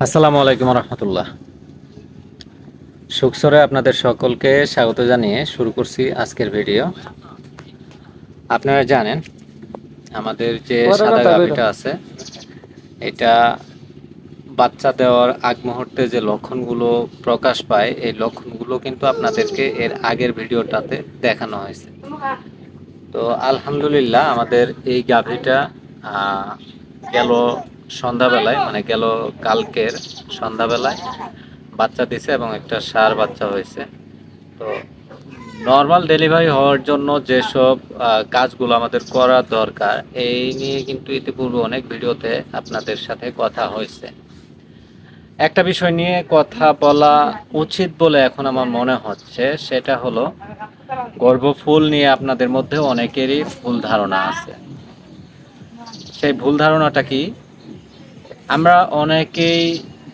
আসসালামু আলাইকুম রহমতুল্লাহ সুখসরে আপনাদের সকলকে স্বাগত জানিয়ে শুরু করছি আজকের ভিডিও। আপনারা জানেন আমাদের যে সাদা গাভিটা আছে এটা বাচ্চা দেওয়ার আগ মুহূর্তে যে লক্ষণগুলো প্রকাশ পায় এই লক্ষণগুলো কিন্তু আপনাদেরকে এর আগের ভিডিওটাতে দেখানো হয়েছে। তো আলহামদুলিল্লাহ আমাদের এই গাভীটা আহ, গেল সন্ধ্যাবেলায় মানে গেল কালকের সন্ধ্যাবেলায়, বাচ্চা দিছে এবং একটা সার বাচ্চা হয়েছে। তো নর্মাল ডেলিভারি হওয়ার জন্য যেসব কাজগুলো আমাদের করা দরকার, এই নিয়ে কিন্তু ইতিপূর্বে অনেক ভিডিওতে আপনাদের সাথে কথা হয়েছে। একটা বিষয় নিয়ে কথা বলা উচিত বলে এখন আমার মনে হচ্ছে, সেটা হলো গর্ভফুল নিয়ে আপনাদের মধ্যে অনেকেরই ভুল ধারণা আছে। সেই ভুল ধারণাটা কি? আমরা অনেকেই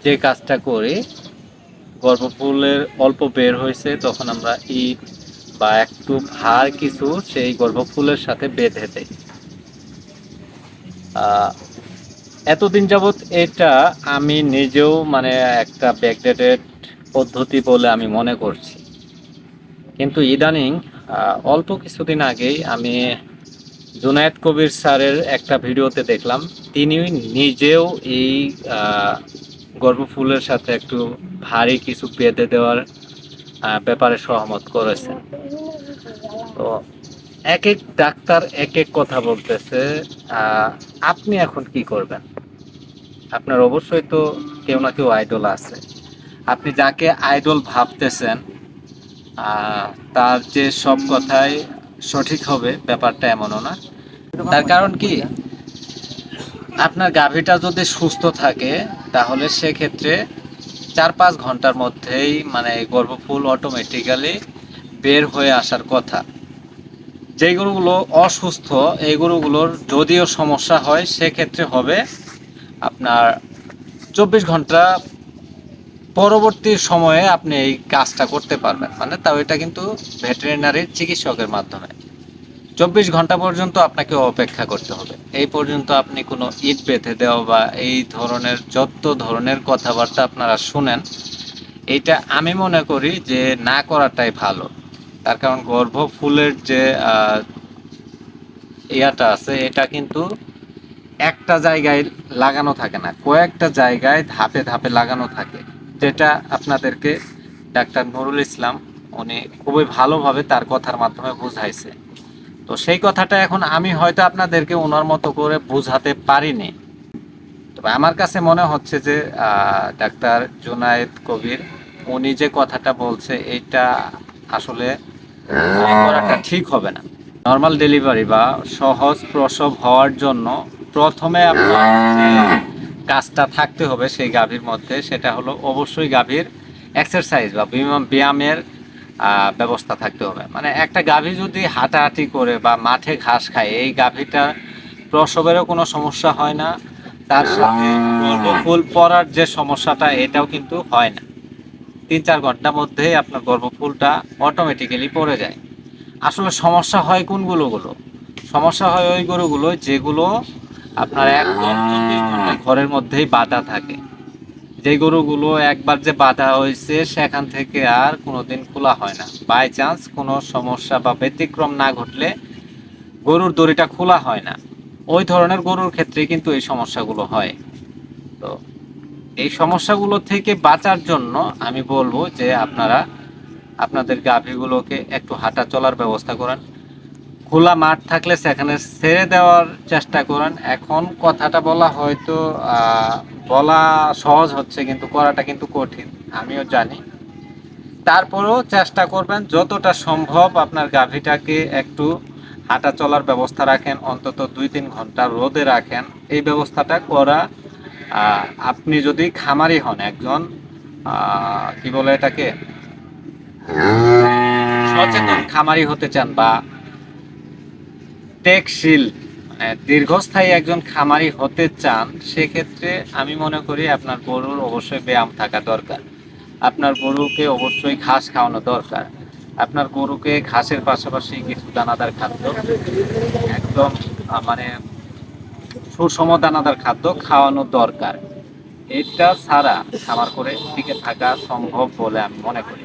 যে কাজটা করি গর্ভফুলের অল্প বের হয়েছে, তখন আমরা ইট বা একটু ভার কিছু সেই গর্ভফুলের সাথে বেঁধে দেই। এতদিন যাবৎ এটা আমি নিজেও মানে একটা ব্যাকডেটেড পদ্ধতি বলে আমি মনে করছি। কিন্তু ইদানিং অল্প কিছুদিন আগেই আমি জুনায়েদ কবির স্যারের একটা ভিডিওতে দেখলাম। তিনি নিজেও এই গর্ভফুলের সাথে একটু ভারী কিছু বেঁধে দেওয়ার ব্যাপারে সহমত করেছেন। তো এক এক ডাক্তার এক এক কথা বলতেছে আপনি এখন কি করবেন? আপনার অবশ্যই তো কেউ না কেউ আইডল আছে। আপনি যাকে আইডল ভাবতেছেন তার যে সব কথাই সঠিক হবে, ব্যাপারটা এমনও না। তার কারণ কি? আপনার গাভীটা যদি সুস্থ থাকে, তাহলে সেক্ষেত্রে চার পাঁচ ঘণ্টার মধ্যেই মানে গর্ভফুল অটোমেটিক্যালি বের হয়ে আসার কথা। যে গরুগুলো অসুস্থ, এই গরুগুলোর যদিও সমস্যা হয়, সেক্ষেত্রে হবে আপনার চব্বিশ ঘণ্টা পরবর্তী সময়ে আপনি এই কাজটা করতে পারবেন। মানে তাও এটা কিন্তু ভেটেরিনারির চিকিৎসকের মাধ্যমে। চব্বিশ ঘণ্টা পর্যন্ত আপনাকে অপেক্ষা করতে হবে। এই পর্যন্ত আপনি কোনো ইট বেঁধে দেওয়া বা এই ধরনের যত ধরনের কথাবার্তা আপনারা শুনেন, এইটা আমি মনে করি যে না করাটাই ভালো। তার কারণ গর্ভফুলের যে ইয়াটা আছে, এটা কিন্তু একটা জায়গায় লাগানো থাকে না। কয়েকটা জায়গায় ধাপে ধাপে লাগানো থাকে। যেটা আপনাদেরকে ডাক্তার নুরুল ইসলাম উনি খুবই ভালোভাবে তার কথার মাধ্যমে বুঝাইছে। তো সেই কথাটা এখন আমি হয়তো আপনাদেরকে ওনার মতো করে বোঝাতে পারিনি। তবে আমার কাছে মনে হচ্ছে যে ডাক্তার জুনায়েদ কবির উনি যে কথাটা বলছে এটা আসলে করাটা ঠিক হবে না। নর্মাল ডেলিভারি বা সহজ প্রসব হওয়ার জন্য প্রথমে আপনার কাজটা থাকতে হবে সেই গাভীর মধ্যে, সেটা হলো অবশ্যই গাভীর এক্সারসাইজ বা ব্যায়ামের ব্যবস্থা থাকতে হবে। মানে একটা গাভী যদি হাঁটাহাঁটি করে বা মাঠে ঘাস খায়, এই গাভীটা প্রসবেরও কোনো সমস্যা হয় না, তার সাথে গর্ভফুল পড়ার যে সমস্যাটা, এটাও কিন্তু হয় না। তিন চার ঘণ্টার মধ্যেই আপনার গর্ভফুলটা অটোমেটিক্যালি পড়ে যায়। আসলে সমস্যা হয় কোনগুলো গুলো সমস্যা হয় ওই গরুগুলো যেগুলো আপনার একদম চব্বিশ ঘণ্টা ঘরের মধ্যেই বাঁধা থাকে। যে গরুগুলো একবার যে বাঁধা হয়েছে সেখান থেকে আর কোনোদিন খোলা হয় না। বাই চান্স কোনো সমস্যা বা ব্যতিক্রম না ঘটলে গরুর দড়িটা খোলা হয় না। ওই ধরনের গরুর ক্ষেত্রে কিন্তু এই সমস্যাগুলো হয়। তো এই সমস্যাগুলো থেকে বাঁচার জন্য আমি বলব যে আপনারা আপনাদের গাভীগুলোকে একটু হাঁটা চলার ব্যবস্থা করেন। খোলা মাঠ থাকলে সেখানে ছেড়ে দেওয়ার চেষ্টা করেন। এখন কথাটা বলা হয়তো বলা সহজ হচ্ছে কিন্তু করাটা কিন্তু কঠিন, আমিও জানি। তারপরেও চেষ্টা করবেন যতটা সম্ভব আপনার গাভীটাকে একটু হাঁটা চলার ব্যবস্থা রাখেন, অন্তত দুই তিন ঘণ্টা রোদে রাখেন। এই ব্যবস্থাটা করা আপনি যদি খামারি হন একজন কি বলে এটাকে? সচেতন খামারি হতে চান বা টেকশীল দীর্ঘস্থায়ী একজন খামারি হতে চান, সেক্ষেত্রে আমি মনে করি আপনার গরুর অবশ্যই ব্যায়াম থাকা দরকার। আপনার গরুকে অবশ্যই ঘাস খাওয়ানো দরকার। আপনার গরুকে ঘাসের পাশাপাশি কিছু দানাদার খাদ্য, একদম মানে সুষম দানাদার খাদ্য খাওয়ানো দরকার। এটা ছাড়া খামার করে টিকে থাকা সম্ভব বলে আমি মনে করি।